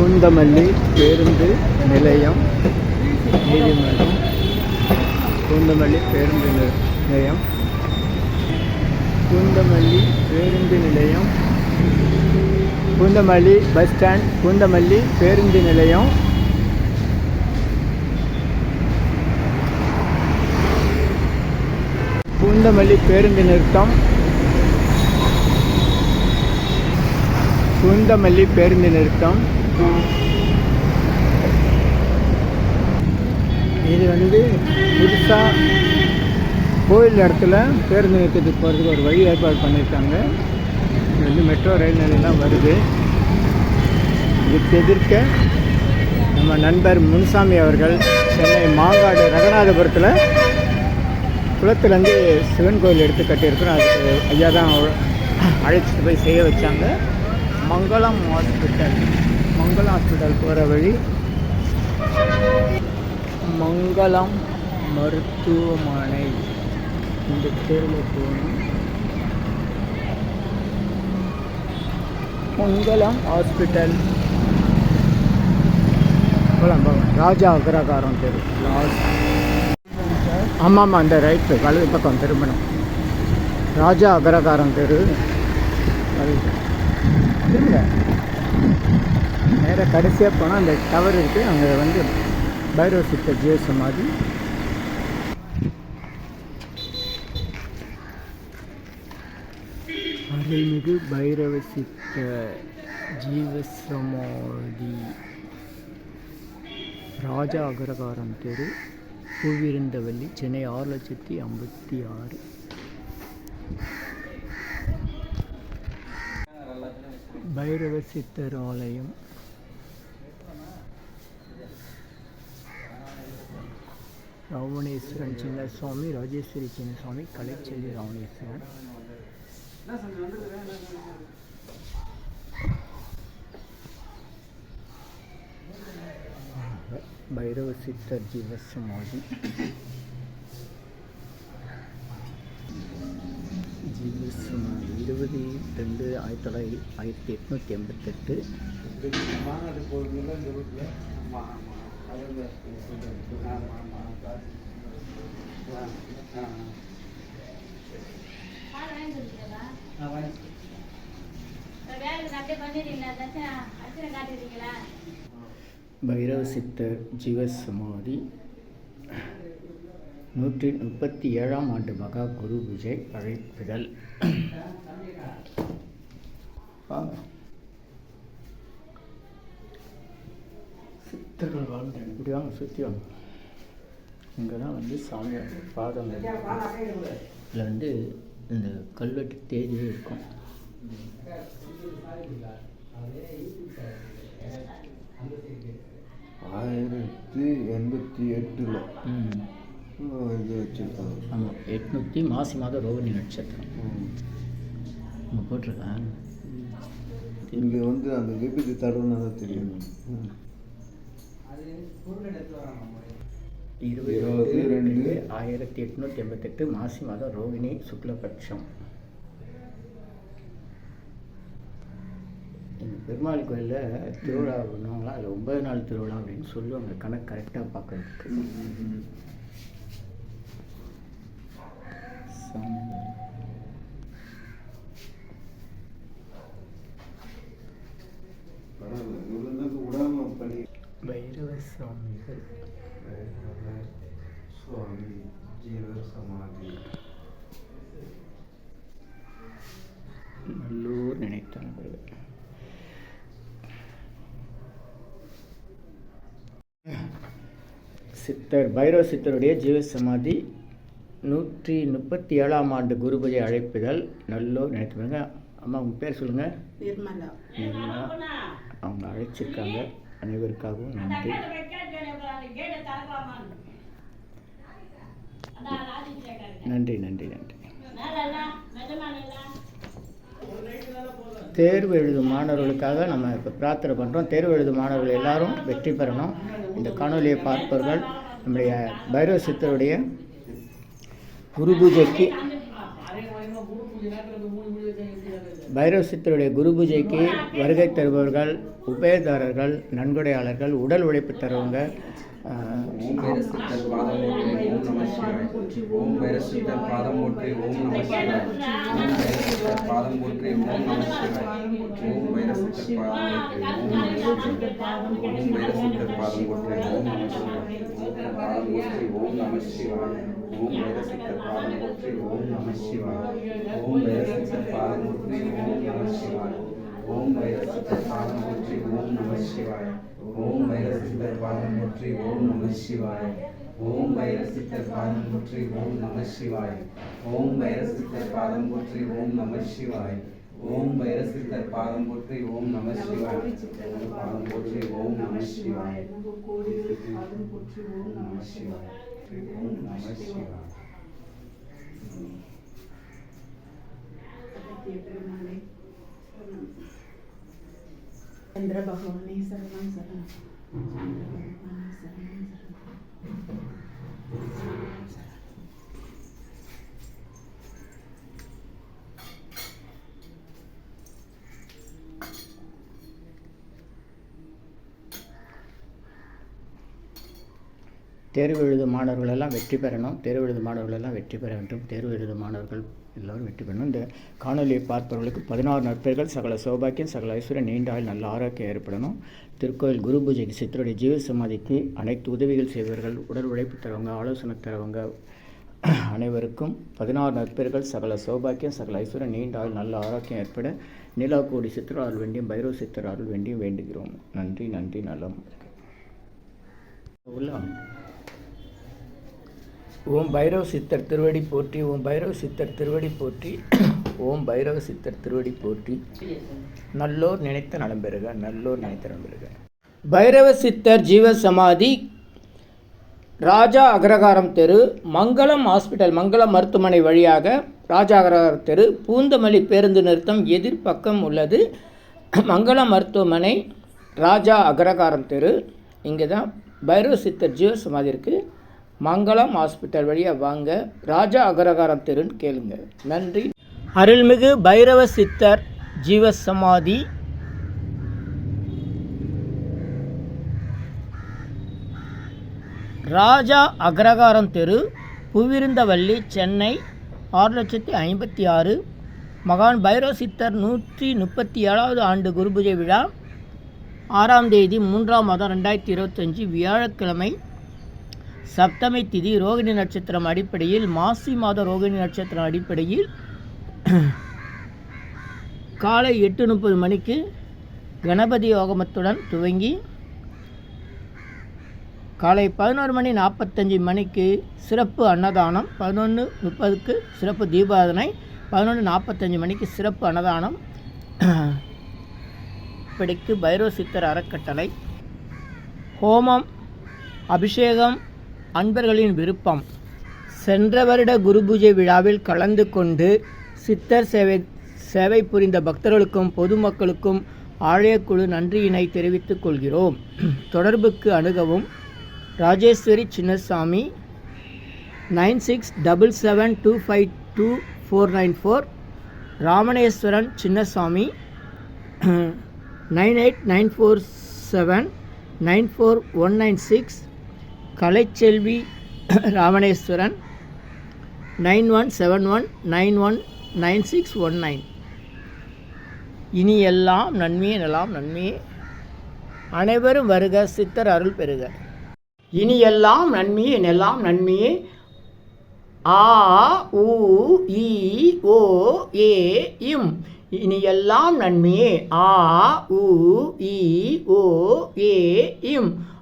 பூந்தமல்லி பேருந்து நிலையம் நீதிமன்றம். பூந்தமல்லி பேருந்து நிலையம். பூந்தமல்லி பேருந்து நிலையம். பூந்தமல்லி பஸ் ஸ்டாண்ட் பூந்தமல்லி பேருந்து நிலையம். பூந்தமல்லி பேருந்து நிறுத்தம். பூந்தமல்லி பேருந்து நிறுத்தம். இது வந்து புதுசாக கோயில் இடத்துல பேருந்து நிறுத்தத்துக்கு போகிறதுக்கு ஒரு வழி ஏற்பாடு பண்ணியிருக்காங்க. இது வந்து மெட்ரோ ரயில் நிலையெல்லாம் வருது. இதுக்கு எதிர்க்க நம்ம நண்பர் முனுசாமி அவர்கள் சென்னை மாங்காடு ரங்கநாதபுரத்தில் குளத்துலேருந்து சிவன் கோயில் எடுத்து கட்டியிருக்கிறோம். அதுக்கு ஐயா தான் அழைச்சிட்டு போய் செய்ய வச்சாங்க. மங்களம் ஹாஸ்பிட்டல். மங்களம் ஹாஸ்பிட்டல் போகிற வழி. மங்களம் மருத்துவமனை. இந்த தெருவில் போகணும் மங்களம் ஹாஸ்பிட்டல் போகலாம் போகலாம் ராஜா அக்ரகாரம் தெரு. லாஸ்ட் ஆமாம் ஆமாம் அந்த ரைட்டு வலது பக்கம் திரும்பணும். ராஜா அக்ரகாரம் தெரு. வலது. திரும்ப கடைசியாக போனால் அந்த டவர் இருக்குது அங்கே வந்து பைரவ சித்த ஜிய சமாதி அருள்மிகு பைரவ சித்த ஜீவசமாதி. ராஜா அகரகாரம் தெரு பூவிருந்தவல்லி சென்னை ஆறு லட்சத்தி ஐம்பத்தி ஆறு. பைரவ சித்தர் ஆலயம். ராவணேஸ்வரன் சின்னசுவாமி ராஜேஸ்வரி சின்னசுவாமி கலைச்செல்வி ராவணேஸ்வரன் பைரவ சித்தர் ஜீவசமாதி. ஜீவசமாதி இருபது ரெண்டு ஆயிரத்தி தொள்ளாயிரத்தி ஆயிரத்தி எட்நூற்றி எண்பத்தெட்டு. மாநாடு போகிறதுல இந்த பைரவ சித்தர் ஜீவசமாதி. நூற்றி முப்பத்தி ஏழாம் ஆண்டு மகா குரு விஜய் அழைப்புதல் சித்தர்கள் வாழ்ந்த இப்படி வாங்க சுற்றி வாங்க இங்கே தான் வந்து சாமி பாதம் இதில் வந்து இந்த கல்வெட்டு தேதியே இருக்கும். ஆயிரத்தி எண்பத்தி எட்டில். ம். இது வச்சுருக்காங்க. ஆமாம் எட்நூற்றி மாசி மாதம் ரோகிணி நட்சத்திரம். இங்கே போட்டிருக்கேன் இங்கே வந்து அந்த விபத்து தடவைனா தான் தெரியும். ம். இருபது இருபது ரெண்டு ஆயிரத்தி எட்நூற்றி எண்பத்தெட்டு மாசி மாதம் ரோகிணி சுக்லபட்சம். இந்த பெருமாள் கோயிலில் திருவிழா பண்ணுவாங்களா? அதில் ஒன்பது நாள் திருவிழா அப்படின்னு சொல்லுவாங்க. கணக்கு கரெக்டாக பார்க்கறதுக்கு. பைரவ சுவாமிகள் சுவாமி ஜீவ சமாதி நபர்கள் சித்தர் பைரவ சித்தருடைய ஜீவசமாதி நூற்றி முப்பத்தி ஏழாம் ஆண்டு குருபூஜை அழைப்புதல் நல்லூர் நினைத்து அம்மா உங்கள் பேர் சொல்லுங்கள் நிர்மலா. நிர்மலா. அவங்க அழைச்சிருக்காங்க. அனைவருக்காகவும் நன்றி. நன்றி நன்றி நன்றி. தேர்வு எழுதும் மாணவர்களுக்காக நம்ம இப்போ பிரார்த்தனை பண்ணுறோம் தேர்வு எழுதும் மாணவர்கள் எல்லாரும் வெற்றி பெறணும். இந்த காணொலியை பார்ப்பவர்கள் நம்முடைய பைரவ சித்தருடைய குரு பூஜைக்கு பைரவ சித்தருடைய குரு பூஜைக்கு வருகை தருபவர்கள் உபயதாரர்கள் நன்கொடையாளர்கள் உடல் உழைப்பு தருவங்க ஓம் வைரசித்தர் பாதம் போற்றி ஓம் நம சிவாய் ஓம் வைரசித்தர் பாதம் போற்றி ஓம் நம சிவாய் ஓம் வைரசித்தர் பாதம் போற்றி ஓம் நம சிவாய் ஓம் வைரசித்தர் பாதம் போற்றி ஓம் நம ஓம் வைரசித்தர் பாதம் போற்றி ஓம் நம சிவாய் பாதம் போற்றி ஓம் நம சிவாய் ஓம் வைரசித்தர் பாதம் போற்றி ஓம் நம சிவாய் ஓம் வைரசித்தர் பாதம் போற்றி ஓம் நம சிவாய் ஓம் வைரசித்தர் பாதம் போற்றி ஓம் நம சிவாய். ஓம் வைரஸ் சித்தர்பாதம் முற்றி ஓம் நம சிவாய் ஓம் வைரஸ் சித்தர்பாதம் முற்றி ஓம் நம சிவாய் ஓம் வைரஸ் சித்தர்பாதம் முற்றி ஓம் நம சிவாய் ஓம் வைரஸ் சித்தர்பாதம் முற்றி ஓம் நம சிவாய் பாதம் போற்றி ஓம் நம சிவாய் ஓம் நம சிவாய் ஓம் நம சிவாய் Thank you. انضربه عليه السلام سلام. தேர்வு எழுதும் மாணவர்கள் எல்லாம் வெற்றி பெறணும். தேர்வு எழுதும் மாணவர்கள் எல்லாம் வெற்றி பெற வேண்டும். தேர்வு எழுதும் மாணவர்கள் எல்லோரும் வெற்றி பெறணும். இந்த காணொலியை பார்ப்பவர்களுக்கு பதினாறு நட்பர்கள் சகல சௌபாக்கியம் சகல ஐஸ்வர்யம் நீண்ட ஆயுள் நல்ல ஆரோக்கியம் ஏற்படணும். திருக்கோயில் குரு பூஜைக்கு சித்தருடைய ஜீவ சமாதிக்கு அனைத்து உதவிகள் செய்வர்கள் உடல் உழைப்பு தரவங்க ஆலோசனை தரவங்க அனைவருக்கும் பதினாறு நற்பெயர்கள் சகல சௌபாக்கியம் சகல ஐஸ்வர்யம் நீண்ட ஆயுள் நல்ல ஆரோக்கியம் ஏற்பட நிலா கோடி அருள் வேண்டியும் பைரவ சித்திர வேண்டியும் வேண்டுகிறோம். நன்றி நன்றி நலம் உள்ள ஓம் பைரவ சித்தர் திருவடி போற்றி ஓம் பைரவ சித்தர் திருவடி போற்றி ஓம் பைரவ சித்தர் திருவடி போற்றி. நல்லோர் நினைத்த நலம் பெறுக நல்லோர் நினைத்த நலம் பெறுக. பைரவ சித்தர் ஜீவ சமாதி ராஜா அக்ரகாரம் தெரு மங்களம் ஹாஸ்பிட்டல் மங்களம் மருத்துவமனை வழியாக ராஜா அக்ரகாரம் தெரு பூந்தமல்லி பேருந்து நிறுத்தம் எதிர்ப்பக்கம் உள்ளது. மங்களம் மருத்துவமனை ராஜா அக்ரகாரம் தெரு. இங்கே தான் பைரவ சித்தர் ஜீவ சமாதி இருக்குது மங்களம் ஹாஸ்பிட்டல் வழியாக வாங்க. ராஜா அக்ரகாரம் தெருன்னு கேளுங்க. நன்றி. அருள்மிகு பைரவ சித்தர் ஜீவ சமாதி ராஜா அக்ரகாரம் தெரு புவிருந்தவல்லி சென்னை ஆறு லட்சத்தி ஐம்பத்தி ஆறு. மகான் பைரவ சித்தர் நூற்றி முப்பத்தி ஏழாவது ஆண்டு குருபூஜை விழா. ஆறாம் தேதி மூன்றாம் மாதம் ரெண்டாயிரத்தி இருபத்தஞ்சி வியாழக்கிழமை. சப்தமி திதி ரோகிணி நட்சத்திரம் அடிப்படையில் மாசி மாத ரோகிணி நட்சத்திரம் அடிப்படையில் காலை எட்டு முப்பது மணிக்கு கணபதி யோகமத்துடன் துவங்கி காலை பதினோரு மணி நாற்பத்தஞ்சு மணிக்கு சிறப்பு அன்னதானம் பதினொன்று முப்பதுக்கு சிறப்பு தீபாதனை பதினொன்று நாற்பத்தஞ்சு மணிக்கு சிறப்பு அன்னதானம். இப்படிக்கு பைரவ சித்தர் அறக்கட்டளை. ஹோமம் அபிஷேகம் அன்பர்களின் விருப்பம். சென்ற வருட குரு பூஜை விழாவில் கலந்து கொண்டு சித்தர் சேவை சேவை புரிந்த பக்தர்களுக்கும் பொதுமக்களுக்கும் ஆலயக்குழு நன்றியினை தெரிவித்துக் கொள்கிறோம். தொடர்புக்கு அணுகவும் Rajeshwari Chinnasamy nine six double seven two five two four nine four Ramaneswaran Chinnasamy nine eight nine four seven nine four one nine six Kalaiselvi Ramaneswaran nine one seven one nine one nine six one nine. இனி எல்லாம் நன்மையே நலாம் நன்மையே. அனைவரும் வருக சித்தர் அருள் பெறுக. இனி எல்லாம் நன்மையே எல்லாம் நன்மையே. ஆ உ இ ஓ ஏ இம். இனி எல்லாம் நன்மையே. ஆ உ இ ஓ ஏ இம்.